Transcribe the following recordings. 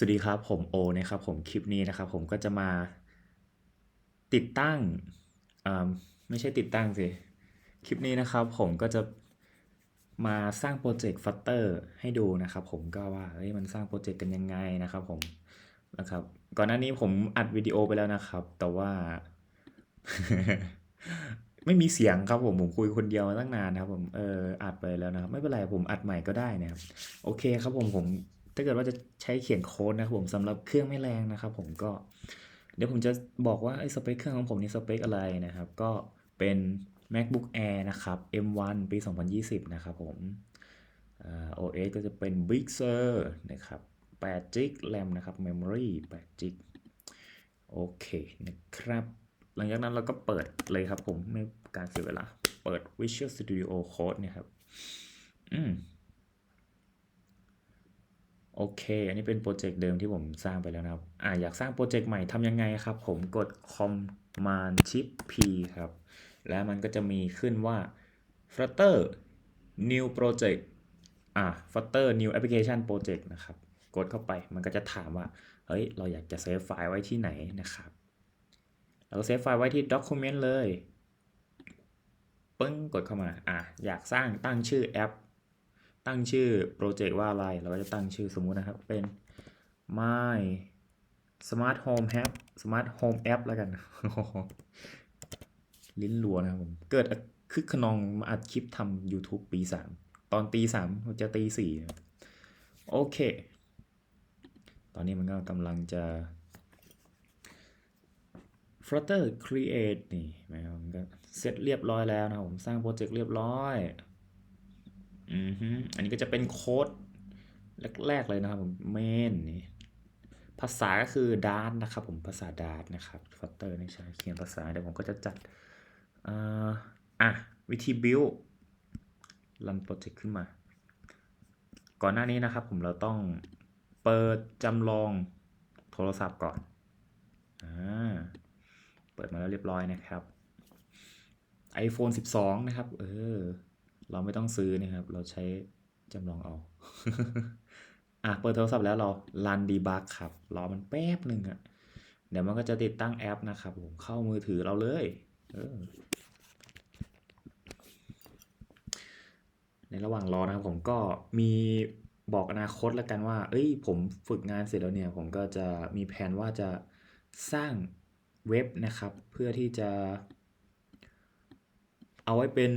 สวัสดีครับ ผมโอนะครับผมคลิปนี้นะครับ ผมก็จะมาติดตั้งอ่าไม่ใช่ติดตั้งสิ คลิปนี้นะครับ ผมก็จะมาสร้างโปรเจกต์ Flutter ให้ดูนะครับ ผมก็ว่าเฮ้ยมันสร้างโปรเจกต์กันยังไงนะครับ ผมนะครับ ก่อนหน้านี้ผมอัดวิดีโอไปแล้วนะครับ แต่ว่า ไม่มีเสียงครับผมผมคุยคนเดียวมาตั้งนานนะครับ ผมเอออัดไปแล้วนะครับ ไม่เป็นไรผมอัดใหม่ก็ได้นะครับ โอเคครับผมผม ถ้าเกิดว่าจะใช้เขียนโค้ดนะครับผมสำหรับเครื่องไม่แรงนะครับ ผมก็ เดี๋ยวผมจะบอกว่าไอ้สเปคเครื่องของผมนี่สเปคอะไรนะครับ ก็เป็น MacBook Air นะครับ M1 ปี 2020 นะครับผมอ่า OS ก็จะเป็น Big Sur นะครับ8 g b RAM นะครับ Memory 8 g b โอเคนะครับ หลังจากนั้นเราก็เปิดเลยครับผม ไม่การเสียเวลา เปิด Visual Studio Code เนี่ยครับ อืม โอเค อันนี้เป็นโปรเจกต์เดิมที่ผมสร้างไปแล้วนะครับ อ่าอยากสร้างโปรเจกต์ใหม่ทำยังไงครับ ผมกด Command Shift P ครับ แล้วมันก็จะมีขึ้นว่า Flutter New Project อ่า Flutter New Application Project นะครับ กดเข้าไปมันก็จะถามว่า เฮ้ย เราอยากจะเซฟไฟล์ไว้ที่ไหนนะครับ เราก็เซฟไฟล์ไว้ที่ Document เลย ปึ้ง กดเข้ามา อะอยากสร้างตั้งชื่อแอป ตั้งชื่อโปรเจกต์ว่าอะไร เราก็จะตั้งชื่อสมมุตินะครับ เป็น my smart home app smart home app แล้วกัน ลิ้นรัวนะครับผม เกิดคึกขนองมาอัดคลิปทำ YouTube ปี3ตอนตี3จะตี4นะโอเค ตอนนี้มันก็กำลังจะ Flutter Create นี่นะครับมันก็เสร็จเรียบร้อยแล้วนะครับผม สร้างโปรเจกต์เรียบร้อย อือฮึอันนี้ก็จะเป็นโค้ดแรก ๆ เลยนะครับผม main นี่ภาษาก็คือ Dart นะครับผมภาษา Dart นะครับ Flutter นี่ใช้เขียนภาษาเดี๋ยวผมก็จะจัดอ่าอะวิธี build รันโปรเจกต์ขึ้นมา ก่อนหน้านี้นะครับผมเราต้องเปิดจำลองโทรศัพท์ก่อนอ่าเปิดมาแล้วเรียบร้อยนะครับ iPhone 12 นะครับ เออ เราไม่ต้องซื้อนะครับ เราใช้จำลองเอา อะ เปิดโทรศัพท์แล้วเรา run debug ครับ รอมันแป๊บหนึ่งอะเดี๋ยวมันก็จะติดตั้งแอปนะครับผม เข้ามือถือเราเลยเออในระหว่างรอนะครับผมก็มีบอกอนาคตแล้วกันว่า เอ้ย ผมฝึกงานเสร็จแล้วเนี่ย ผมก็จะมีแผนว่าจะสร้างเว็บนะครับ เพื่อที่จะ เอาไว้เป็น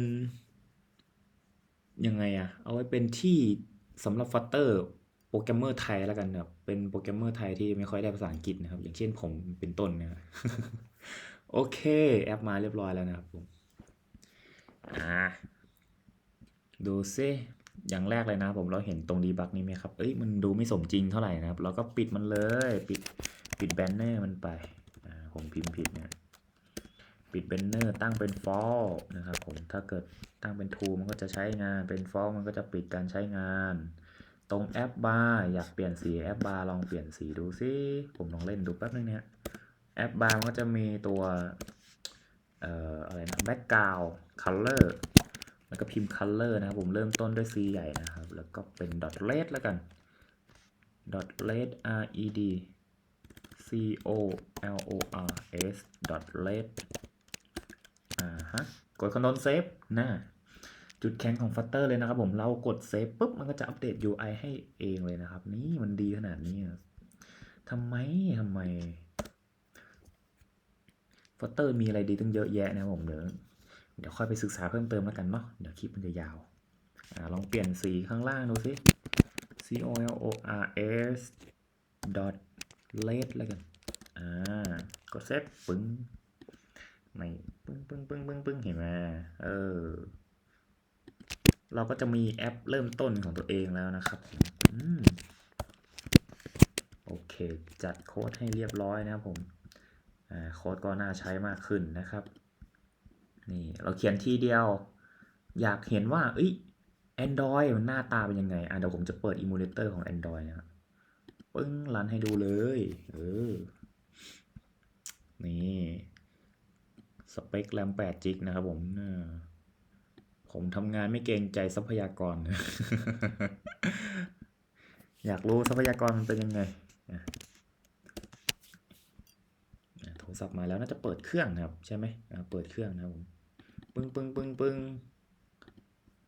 ยังไงอะเอาไว้เป็นที่สำหรับฟัตเตอร์โปรแกรมเมอร์ไทยแล้วกันนะครับเป็นโปรแกรมเมอร์ไทยที่ไม่ค่อยได้ภาษาอังกฤษนะครับ อย่างเช่นผมเป็นต้นนะโอเค แอปมาเรียบร้อยแล้วนะครับผมอ่าดูซิอย่างแรกเลยนะผมเราเห็นตรงดีบักนี้ไหมครับ เอ้ยมันดูไม่สมจริงเท่าไหร่นะครับ เราก็ปิดมันเลย ปิดปิดแบนเนอร์มันไปอ่าผมพิมพ์ผิดนะ ปิดแบนเนอร์ตั้งเป็น fall นะครับผมถ้าเกิดตั้งเป็น true มันก็จะใช้งานเป็น fall มันก็จะปิดการใช้งาน ตรงแอปบาร์อยากเปลี่ยนสีแอปบาร์ลองเปลี่ยนสีดูซิผมลองเล่นดูแป๊บนึงเนี่ยแอปบาร์มันก็จะมีตัวเอ่ออะไรนะ background color แล้วก็พิมพ์ color นะครับผมเริ่มต้นด้วย C ใหญ่นะครับ แล้วก็เป็น dot red แล้วกัน dot red r e d c o l o r s dot red ฮะกด Ctrl Save นะจุดแข็งของ Flutter เลยนะครับผมเรากด Save ปุ๊บมันก็จะอัปเดต UI ให้เองเลยนะครับ นี่มันดีขนาดนี้ทำไมทำไม Flutter มีอะไรดีตั้งเยอะแยะนะผมเดี๋ยวเดี๋ยวค่อยไปศึกษาเพิ่มเติมแล้วกันเนาะเดี๋ยวคลิปมันจะยาวอลองเปลี่ยนสีข้างล่างดูสิ C O L O R S dot red แล้วกัน อ่า กดเซฟปึ้ง ไม่ปึ้งปึ้งปึ้งปึ้งปึ้งเห็นไหมเออ เราก็จะมีแอปเริ่มต้นของตัวเองแล้วนะครับอืมโอเค จัดโค้ดให้เรียบร้อยนะครับผมโค้ดก็น่าใช้มากขึ้นนะครับ นี่เราเขียนทีเดียว อยากเห็นว่าเอ้ย Android มันหน้าตาเป็นยังไง อะเดี๋ยวผมจะเปิด emulator ของ Android นะครับปึ้งรันให้ดูเลย เออ นี่ สเปคแรม8จิกนะครับผมผมทำงานไม่เกรงใจทรัพยากร อยากรู้ทรัพยากรมันเป็นยังไงโทรศัพท์มาแล้วน่าจะเปิดเครื่องครับ ใช่ไหมเปิดเครื่องนะผมปึ้งปึ้งปึ้งปึ้ง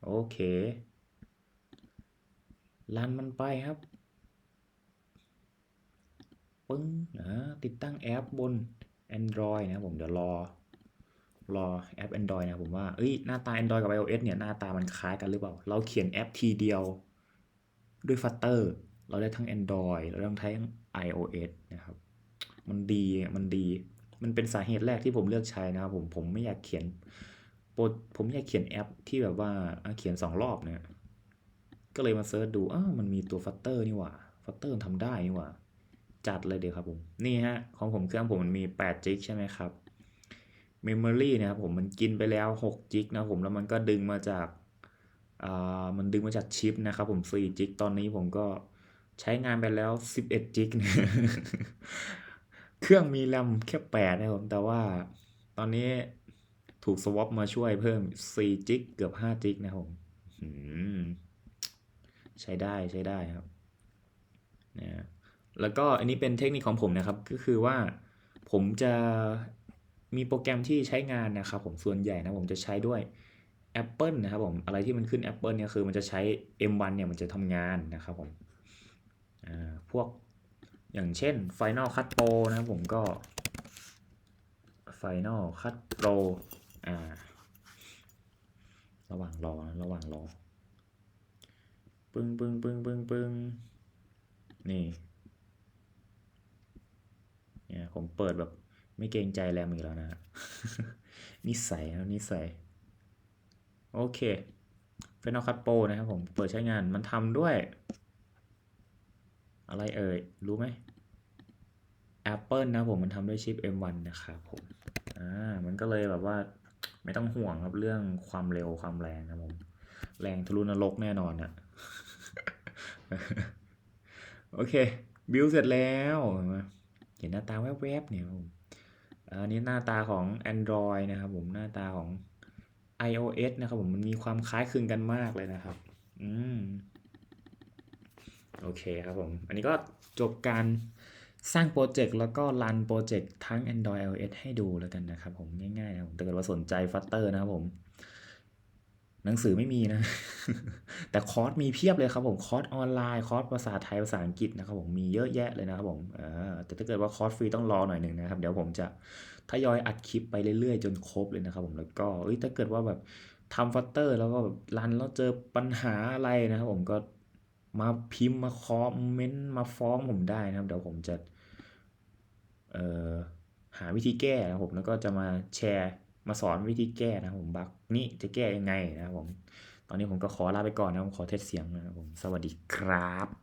โอเคลันมันไปครับ ปึ้งนะติดตั้งแอปบน Android นะผมเดี๋ยวรอ รอแอป Android นะผมว่าเอ้ยหน้าตา Android กับ iOS เนี่ยหน้าตามันคล้ายกันหรือเปล่า เราเขียนแอปทีเดียวด้วย Flutter เราได้ทั้ง Android เราได้ทั้ง iOS นะครับ มันดีมันดี มันเป็นสาเหตุแรกที่ผมเลือกใช้นะครับผมผมไม่อยากเขียนโปรผมอยากเขียนแอปที่แบบว่าเขียนสองรอบเนี่ย ก็เลยมาเซิร์ชดูอ้าวมันมีตัว Flutter นี่หว่า Flutter มันทำได้นี่หว่า จัดเลยเดี๋ยวครับผม นี่ฮะ ของผมเครื่องผมมันมี8 g b ใช่ไหมครับ Memory นะครับผมมันกินไปแล้ว6 g b นะผมแล้วมันก็ดึงมาจากอ่ามันดึงมาจากชิปนะครับผม4 g b ตอนนี้ผมก็ใช้งานไปแล้ว 11 g b นะเครื่องมีแรมแค่8นะครับผมแต่ว่าตอนนี้ถูกสวอปมาช่วยเพิ่ม4 g b เกือบ5 g b นะครับผมใช้ได้ใช้ได้ครับนะแล้วก็อันนี้เป็นเทคนิคของผมนะครับ ก็คือว่าผมจะ มีโปรแกรมที่ใช้งานนะครับผมส่วนใหญ่นะผมจะใช้ด้วย Apple นะครับผมอะไรที่มันขึ้น Apple เนี่ยคือมันจะใช้ M1 เนี่ยมันจะทำงานนะครับผมอ่าพวกอย่างเช่น Final Cut Pro นะครับผมก็ Final Cut Pro อ่าระหว่างรอนะระหว่างรอปึ้งปึ้งปึ้งปึ้งปึ้งนี่เนี่ยผมเปิดแบบ ไม่เกรงใจแรมอีกแล้วนะ นิสัยนะนิสัย โอเค Final Cut Pro นะครับผม เปิดใช้งานมันทำด้วย อะไรเอ่ย รู้ไหม Apple นะผมมันทำด้วยชิป M1 นะครับผม อ่า มันก็เลยแบบว่าไม่ต้องห่วงครับเรื่องความเร็วความแรงนะผม แรงทะลุนรกแน่นอนอะโอเค บิวเสร็จแล้ว เห็นหน้าตาแวบๆเนี่ยผม อันนี้หน้าตาของ Android นะครับผมหน้าตาของ iOS นะครับผมมันมีความคล้ายคลึงกันมากเลยนะครับ อืมโอเคครับผม อันนี้ก็จบการสร้างโปรเจกต์แล้วก็รันโปรเจกต์ทั้ง Android iOS ให้ดูแล้วกันนะครับผมง่ายๆนะครับผมถ้าเกิดว่าสนใจ Flutter นะครับผม หนังสือไม่มีนะ แต่คอร์สมีเพียบเลยครับผม คอร์สออนไลน์คอร์สภาษาไทยภาษาอังกฤษนะครับผมมีเยอะแยะเลยนะครับผมเออแต่ถ้าเกิดว่าคอร์สฟรีต้องรอหน่อยหนึ่งนะครับ เดี๋ยวผมจะทยอยอัดคลิปไปเรื่อยๆ จนครบเลยนะครับผมแล้วก็ถ้าเกิดว่าแบบทำฟัตเตอร์ แล้วก็แบบรันแล้วเจอปัญหาอะไรนะครับผมก็มาพิมพ์มาคอมเมนต์มาฟ้องผมได้นะครับ เดี๋ยวผมจะเอ่อหาวิธีแก้นะครับผมแล้วก็จะมาแชร์ มาสอนวิธีแก้นะผมบักนี่จะแก้ยังไงนะผม ตอนนี้ผมก็ขอลาไปก่อนนะผมขอเทสเสียงนะครับผม สวัสดีครับ